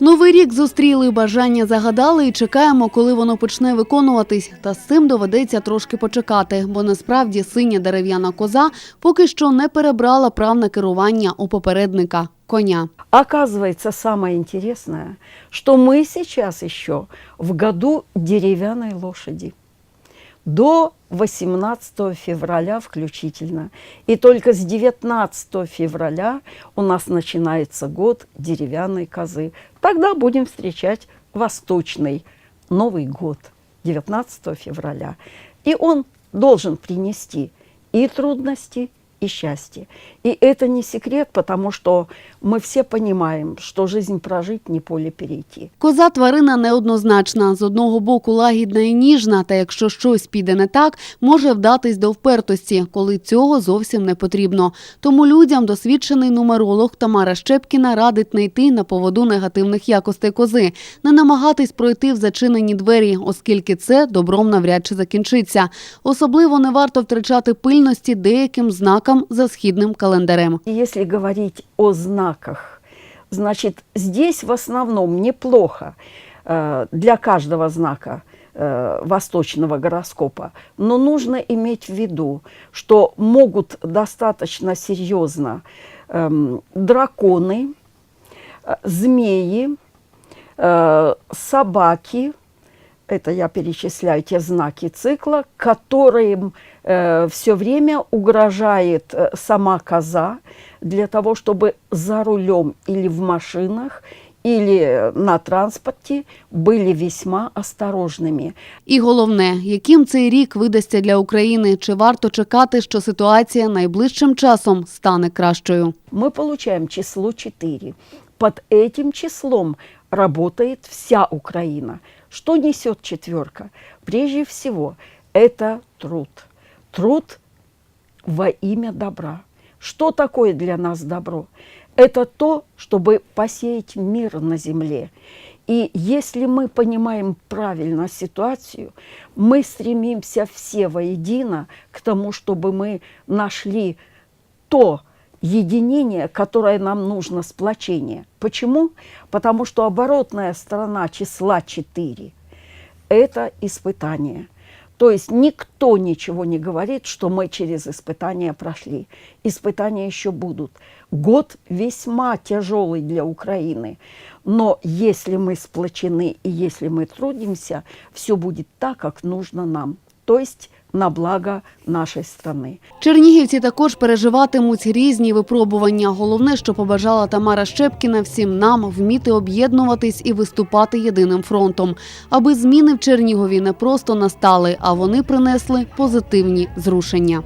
Новий рік зустріли, бажання загадали і чекаємо, коли воно почне виконуватись. Та з цим доведеться трошки почекати, бо насправді синя дерев'яна коза поки що не перебрала прав на керування у попередника коня. Оказывается, самое интересное, что мы сейчас еще в году деревянной лошади. До 18 февраля включительно. И только с 19 февраля у нас начинается год деревянной козы. Тогда будем встречать восточный Новый год 19 февраля. И он должен принести и трудности, и счастье. И это не секрет, потому что мы все понимаем, что жизнь прожить, не поле перейти. Коза тварина неоднозначна. З одного боку лагідна і ніжна, та якщо щось піде не так, може вдатись до впертості, коли цього зовсім не потрібно. Тому людям досвідчений нумеролог Тамара Щепкіна радить не йти на поводу негативних якостей кози, не намагатись пройти в зачинені двері, оскільки це добром навряд чи закінчиться. Особливо не варто втрачати пильності деяким знакам за східним календарем. Если говорить о знаках, значит, здесь в основном неплохо э, для каждого знака э, восточного гороскопа, но нужно иметь в виду, что могут достаточно серьезно эм, драконы, э, змеи, э, собаки, это я перечисляю те знаки цикла, которым все время угрожает э, сама коза для того, чтобы за рулем или в машинах, или на транспорте были весьма осторожными. І головне, яким цей рік видасться для України, чи варто чекати, що ситуація найближчим часом стане кращою. Мы получаем число 4. Под этим числом работает вся Украина. Что несет четверка? Прежде всего, это труд. Труд во имя добра. Что такое для нас добро? Это то, чтобы посеять мир на земле. И если мы понимаем правильно ситуацию, мы стремимся все воедино к тому, чтобы мы нашли то единение, которое нам нужно, сплочение. Почему? Потому что оборотная сторона числа 4 – это испытание. То есть никто ничего не говорит, что мы через испытания прошли. Испытания еще будут. Год весьма тяжелый для Украины. Но если мы сплочены и если мы трудимся, все будет так, как нужно нам. То есть на благо нашої страны. Чернігівці також переживатимуть різні випробування. Головне, що побажала Тамара Щепкіна всім нам вміти об'єднуватись і виступати єдиним фронтом, аби зміни в Чернігові не просто настали, а вони принесли позитивні зрушення.